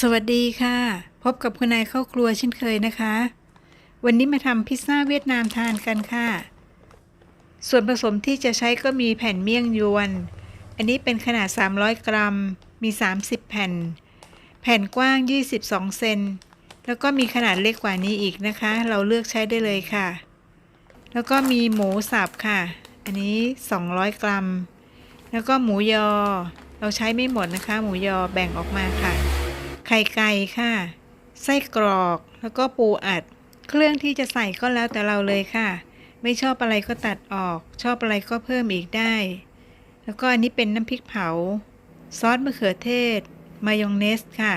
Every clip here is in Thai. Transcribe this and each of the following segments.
สวัสดีค่ะ พบกับคุณนายเข้าครัวเช่นเคยนะคะ วันนี้มาทำพิซซ่าเวียดนามทานกันค่ะ ส่วนผสมที่จะใช้ก็มีแผ่นเมี่ยงยวน อันนี้เป็นขนาด 300 กรัม มี 30 แผ่น แผ่นกว้าง 22 เซน แล้วก็มีขนาดเล็กกว่านี้อีกนะคะ เราเลือกใช้ได้เลยค่ะ แล้วก็มีหมูสับค่ะ อันนี้ 200 กรัม แล้วก็หมูยอ เราใช้ไม่หมดนะคะ หมูยอแบ่งออกมาค่ะ ไข่ไก่ค่ะ ไส้กรอกแล้วก็ปูอัด เครื่องที่จะใส่ก็แล้วแต่เราเลยค่ะ ไม่ชอบอะไรก็ตัดออก ชอบอะไรก็เพิ่มอีกได้ แล้วก็อันนี้เป็นน้ำพริกเผา ซอสมะเขือเทศ มายองเนสค่ะ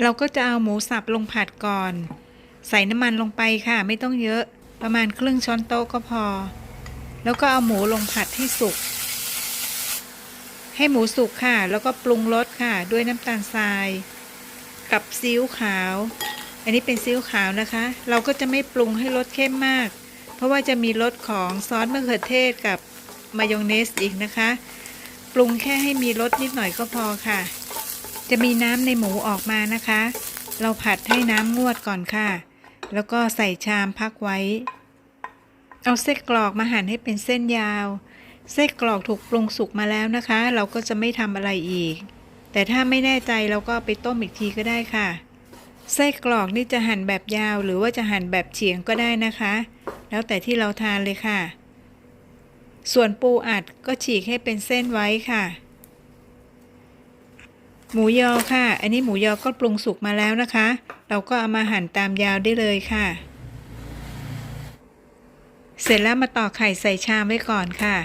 เราก็จะเอาหมูสับลงผัดก่อน ใส่น้ำมันลงไปค่ะ ไม่ต้องเยอะประมาณครึ่งช้อนโต๊ะก็พอ แล้วก็เอาหมูลงผัดให้สุก ให้หมูสุกค่ะ แล้วก็ปรุงรสค่ะ ด้วยน้ำตาลทราย กับซีอิ๊วขาว อันนี้เป็นซีอิ๊วขาวนะคะ เราก็จะไม่ปรุงให้รสเข้มมาก เพราะว่าจะมีรสของซอสมะเขือเทศกับมายองเนสอีกนะคะ ปรุงแค่ให้มีรสนิดหน่อยก็พอค่ะ จะมีน้ำในหมูออกมานะคะ เราผัดให้น้ำงวดก่อนค่ะ แล้วก็ใส่ชามพักไว้ เอาเส้นกรอกมาหั่นให้เป็นเส้นยาว ไส้กรอกถูกปรุงสุกมาแล้วนะคะ เราก็จะไม่ทำอะไรอีก แต่ถ้าไม่แน่ใจเราก็ไปต้มอีกทีก็ได้ค่ะ ไส้กรอกนี่จะหั่นแบบยาว หรือว่าจะหั่นแบบเฉียงก็ได้นะคะ แล้วแต่ที่เราทานเลยค่ะ ส่วนปูอัดก็ฉีกให้เป็นเส้นไว้ค่ะ หมูยอค่ะ อันนี้หมูยอก็ปรุงสุกมาแล้วนะคะ เราก็เอามาหั่นตามยาวได้เลยค่ะเสร็จแล้วมาต่อไข่ใส่ชามไว้ก่อนค่ะ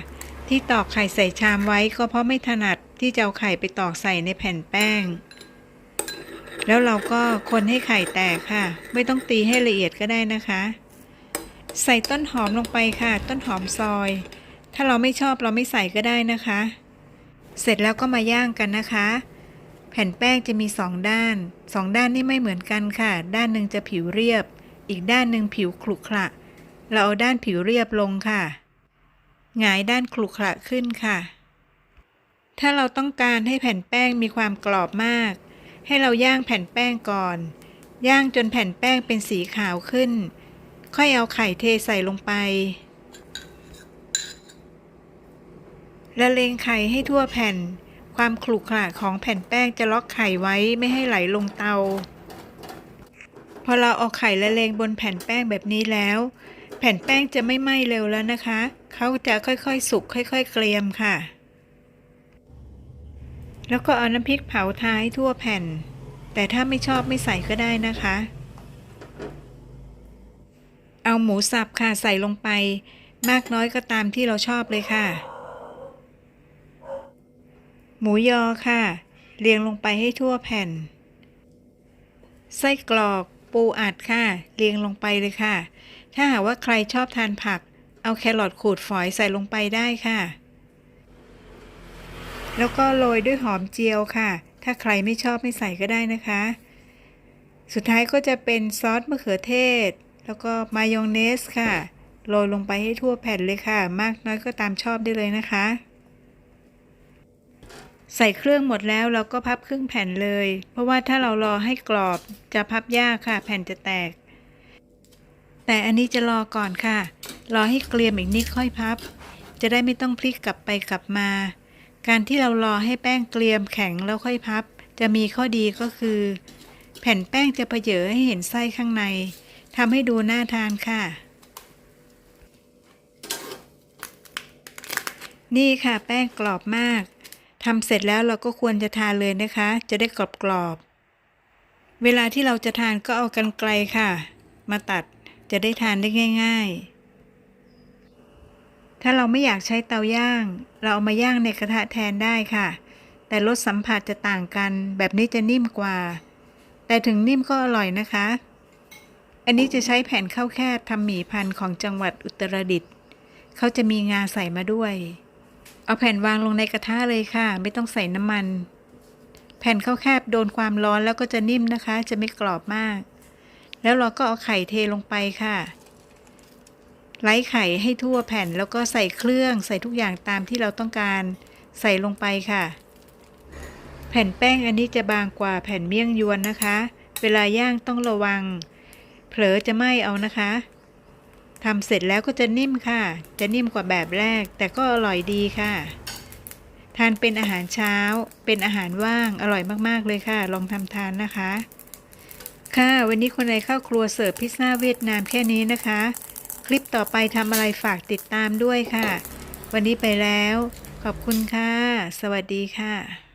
ที่ตอกไข่ใส่ชามไว้ก็เพราะไม่ถนัดที่จะเอาไข่ไปตอกใส่ในแผ่นแป้ง แล้วเราก็คนให้ไข่แตกค่ะ ไม่ต้องตีให้ละเอียดก็ได้นะคะ ใส่ต้นหอมลงไปค่ะ ต้นหอมซอย ถ้าเราไม่ชอบเราไม่ใส่ก็ได้นะคะ เสร็จแล้วก็มาย่างกันนะคะ แผ่นแป้งจะมีสองด้านสองด้านนี่ไม่เหมือนกันค่ะ ด้านหนึ่งจะผิวเรียบ อีกด้านหนึ่งผิวขรุขระเราเอาด้านผิวเรียบลงค่ะ หงายด้านขรุขระขึ้นค่ะ ถ้าเราต้องการให้แผ่นแป้งมีความกรอบมาก ให้เราย่างแผ่นแป้งก่อน ย่างจนแผ่นแป้งเป็นสีขาวขึ้น ค่อยเอาไข่เทใส่ลงไปละเลงไข่ให้ทั่วแผ่น ความขรุขระของแผ่นแป้งจะล็อกไข่ไว้ไม่ให้ไหลลงเตา พอเราเอาไข่ละเลงบนแผ่นแป้งแบบนี้แล้ว แผ่นแป้งจะไม่ไหม้เร็วแล้วนะคะ เขาจะค่อยๆ สุกค่อย ๆ เกรียมค่ะ แล้วก็เอาน้ำพริกเผาทาให้ทั่วแผ่น แต่ถ้าไม่ชอบไม่ใส่ก็ได้นะคะ เอาหมูสับค่ะใส่ลงไป มากน้อยก็ตามที่เราชอบเลยค่ะ หมูยอค่ะ เรียงลงไปให้ทั่วแผ่น ไส้กรอกปูอัดค่ะ เรียงลงไปเลยค่ะ ถ้าหากว่าใครชอบทานผัก เอาแครอทขูดฝอยใส่ลงไปได้ค่ะ แล้วก็โรยด้วยหอมเจียวค่ะ ถ้าใครไม่ชอบไม่ใส่ก็ได้นะคะ สุดท้ายก็จะเป็นซอสมะเขือเทศ แล้วก็มายองเนสค่ะ โรยลงไปให้ทั่วแผ่นเลยค่ะ มากน้อยก็ตามชอบได้เลยนะคะ ใส่เครื่องหมดแล้วเราก็พับครึ่งแผ่นเลย เพราะว่าถ้าเรารอให้กรอบจะพับยากค่ะ แผ่นจะแตก แต่อันนี้จะรอก่อนค่ะ รอให้เกลียมอีกนิดค่อยพับ จะได้ไม่ต้องพลิกกลับไปกลับมา การที่เรารอให้แป้งเกลียมแข็งแล้วค่อยพับ จะมีข้อดีก็คือ แผ่นแป้งจะเผยให้เห็นไส้ข้างในทำให้ดูน่าทานค่ะ นี่ค่ะแป้งกรอบมากทำเสร็จแล้วเราก็ควรจะทานเลยนะคะ จะได้กรอบๆเวลาที่เราจะทานก็เอากันไกลค่ะ มาตัด จะได้ทานได้ง่าย ๆ ถ้าเราไม่อยากใช้เตาย่าง เราเอามาย่างในกระทะแทนได้ค่ะ แต่รสสัมผัสจะต่างกัน แบบนี้จะนิ่มกว่า แต่ถึงนิ่มก็อร่อยนะคะ อันนี้จะใช้แผ่นข้าวแคบทำหมี่พันธุ์ของจังหวัดอุตรดิตถ์เขาจะมีงาใส่มาด้วย เอาแผ่นวางลงในกระทะเลยค่ะ ไม่ต้องใส่น้ำมัน แผ่นข้าวแคบโดนความร้อนแล้วก็จะนิ่มนะคะ จะไม่กรอบมาก แล้วเราก็เอาไข่เทลงไปค่ะ ไล้ไข่ให้ทั่วแผ่นแล้วก็ใส่เครื่องใส่ทุกอย่างตามที่เราต้องการใส่ลงไปค่ะ แผ่นแป้งอันนี้จะบางกว่าแผ่นเมี่ยงยวนนะคะ เวลาย่างต้องระวัง เผลอจะไหม้เอานะคะทำเสร็จแล้วก็จะนิ่มค่ะ จะนิ่มกว่าแบบแรก แต่ก็อร่อยดีค่ะ ทานเป็นอาหารเช้า เป็นอาหารว่าง อร่อยมากๆเลยค่ะ ลองทำทานนะคะ ค่ะวันนี้คนในเข้าครัวเสิร์ฟพิซซ่าเวียดนามแค่นี้นะคะ คลิปต่อไปทำอะไรฝากติดตามด้วยค่ะ วันนี้ไปแล้ว ขอบคุณค่ะ สวัสดีค่ะ